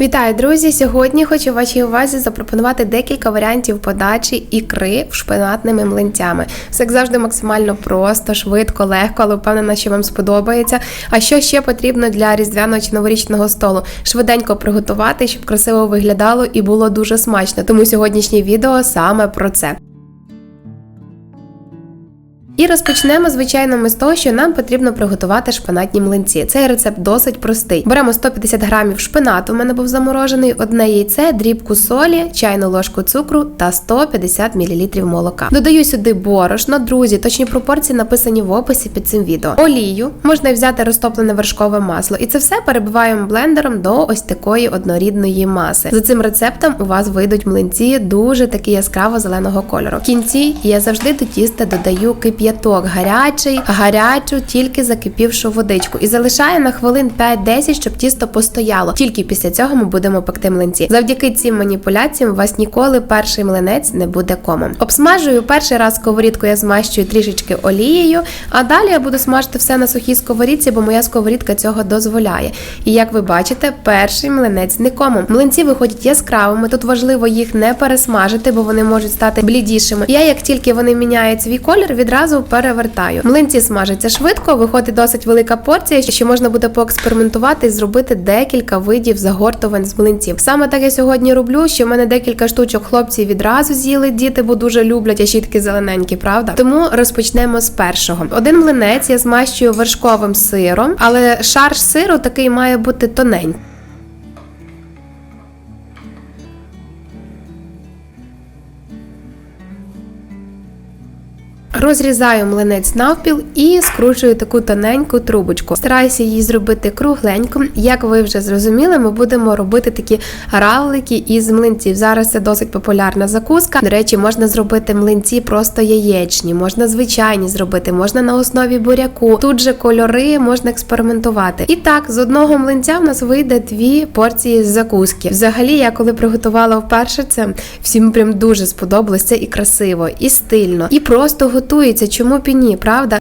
Вітаю, друзі! Сьогодні хочу вашій увазі запропонувати декілька варіантів подачі ікри шпинатними млинцями. Все як завжди максимально просто, швидко, легко, але впевнена, що вам сподобається. А що ще потрібно для різдвяного чи новорічного столу? Швиденько приготувати, щоб красиво виглядало і було дуже смачно. Тому сьогоднішнє відео саме про це. І розпочнемо, звичайно, ми з того, що нам потрібно приготувати шпинатні млинці. Цей рецепт досить простий. Беремо 150 грамів шпинату, у мене був заморожений, одне яйце, дрібку солі, чайну ложку цукру та 150 мл молока. Додаю сюди борошно, друзі, точні пропорції написані в описі під цим відео. Олію можна взяти розтоплене вершкове масло, і це все перебиваємо блендером до ось такої однорідної маси. За цим рецептом у вас вийдуть млинці дуже такі яскраво зеленого кольору. В кінці я завжди до тіста додаю кип'яток гарячий, гарячу, тільки закипівшу водичку, і залишаю на хвилин 5-10, щоб тісто постояло. Тільки після цього ми будемо пекти млинці. Завдяки цим маніпуляціям у вас ніколи перший млинець не буде комом. Обсмажую перший раз сковорідку я змащую трішечки олією, а далі я буду смажити все на сухій сковорідці, бо моя сковорідка цього дозволяє. І як ви бачите, перший млинець не комом. Млинці виходять яскравими. Тут важливо їх не пересмажити, бо вони можуть стати блідішими. Я, як тільки вони міняють свій колір, відразу перевертаю. Млинці смажаться швидко, виходить досить велика порція, що можна буде поекспериментувати і зробити декілька видів загортувань з млинців. Саме так я сьогодні роблю, що в мене декілька штучок хлопці відразу з'їли діти, бо дуже люблять, а ще такі зелененькі, правда? Тому розпочнемо з першого. Один млинець я змащую вершковим сиром, але шар сиру такий має бути тоненький. Розрізаю млинець навпіл і скручую таку тоненьку трубочку. Стараюся її зробити кругленько. Як ви вже зрозуміли, ми будемо робити такі равлики із млинців. Зараз це досить популярна закуска. До речі, можна зробити млинці просто яєчні, можна звичайні зробити, можна на основі буряку. Тут же кольори можна експериментувати. І так, з одного млинця в нас вийде дві порції закуски. Взагалі, я коли приготувала вперше це, всім прям дуже сподобалось. Це і красиво, і стильно, і просто готується. Чому б і ні, правда?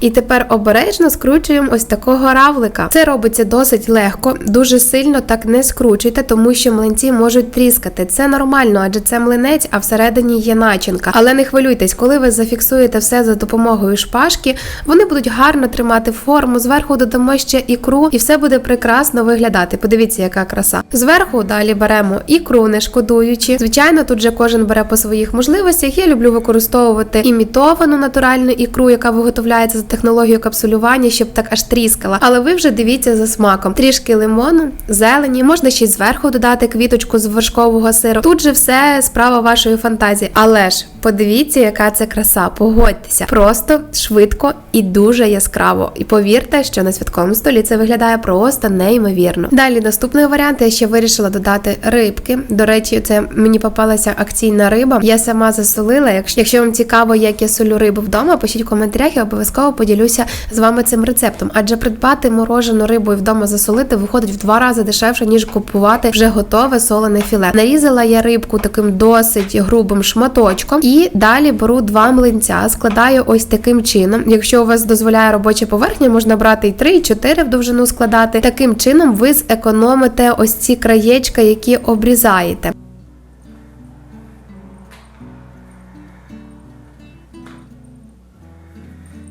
І тепер обережно скручуємо ось такого равлика. Це робиться досить легко, дуже сильно так не скручуйте, тому що млинці можуть тріскати. Це нормально, адже це млинець, а всередині є начинка. Але не хвилюйтесь, коли ви зафіксуєте все за допомогою шпажки, вони будуть гарно тримати форму. Зверху додамо ще ікру, і все буде прекрасно виглядати. Подивіться, яка краса. Зверху далі беремо ікру, не шкодуючи. Звичайно, тут же кожен бере по своїх можливостях. Я люблю використовувати імітовану натуральну ікру, яка виготовляється за технологію капсулювання, щоб так аж тріскала. Але ви вже дивіться за смаком. Трішки лимону, зелені, можна ще й зверху додати квіточку з вершкового сиру. Тут же все справа вашої фантазії. Але ж подивіться, яка це краса. Погодьтеся, просто швидко і дуже яскраво. І повірте, що на святковому столі це виглядає просто неймовірно. Далі наступний варіант я ще вирішила додати рибки. До речі, це мені попалася акційна риба. Я сама засолила. Якщо, вам цікаво, як я солю рибу вдома, пишіть в коментарях, я обов'язково поділюся з вами цим рецептом. Адже придбати морожену рибу і вдома засолити виходить в два рази дешевше, ніж купувати вже готове солене філе. Нарізала я рибку таким досить грубим шматочком, і далі беру два млинця, складаю ось таким чином. Якщо у вас дозволяє робоча поверхня, можна брати і 3, і 4 в довжину складати. Таким чином ви зекономите ось ці краєчка, які обрізаєте.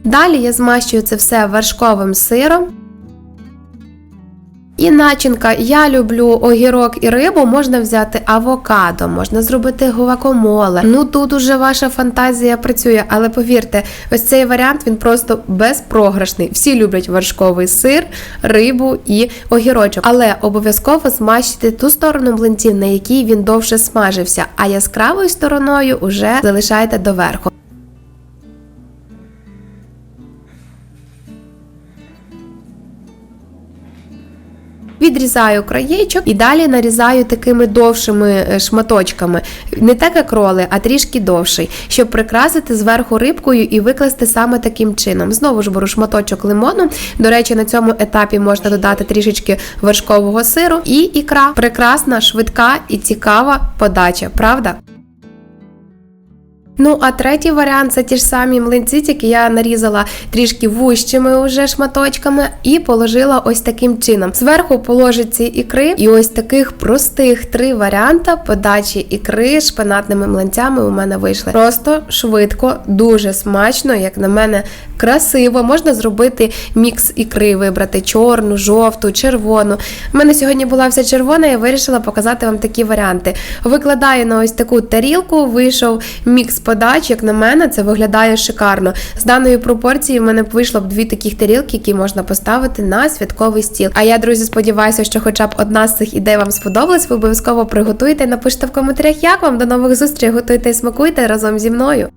Далі я змащую це все вершковим сиром. І начинка, я люблю огірок і рибу, можна взяти авокадо, можна зробити гуакамоле. Ну тут уже ваша фантазія працює, але повірте, ось цей варіант він просто безпрограшний. Всі люблять вершковий сир, рибу і огірочок. Але обов'язково змащити ту сторону млинців, на якій він довше смажився, а яскравою стороною вже залишайте доверху. Відрізаю краєчок і далі нарізаю такими довшими е, шматочками. Не так як роли, а трішки довший, щоб прикрасити зверху рибкою і викласти саме таким чином. Знову ж беру шматочок лимону. До речі, на цьому етапі можна додати трішечки вершкового сиру і ікра. Прекрасна, швидка і цікава подача, правда? Ну, а третій варіант це ті ж самі млинці, тільки я нарізала трішки вущими уже шматочками і положила ось таким чином. Зверху положить ці ікри, і ось таких простих три варіанти подачі ікри шпинатними млинцями у мене вийшли. Просто швидко, дуже смачно, як на мене, красиво. Можна зробити мікс ікри, вибрати чорну, жовту, червону. У мене сьогодні була вся червона, я вирішила показати вам такі варіанти. Викладаю на ось таку тарілку, вийшов мікс подач. Як на мене, це виглядає шикарно. З даної пропорції в мене вийшло б дві таких тарілки, які можна поставити на святковий стіл. А я, друзі, сподіваюся, що хоча б одна з цих ідей вам сподобалась. Ви обов'язково приготуйте. Напишіть в коментарях, як вам до нових зустрічей. Готуйте і смакуйте разом зі мною.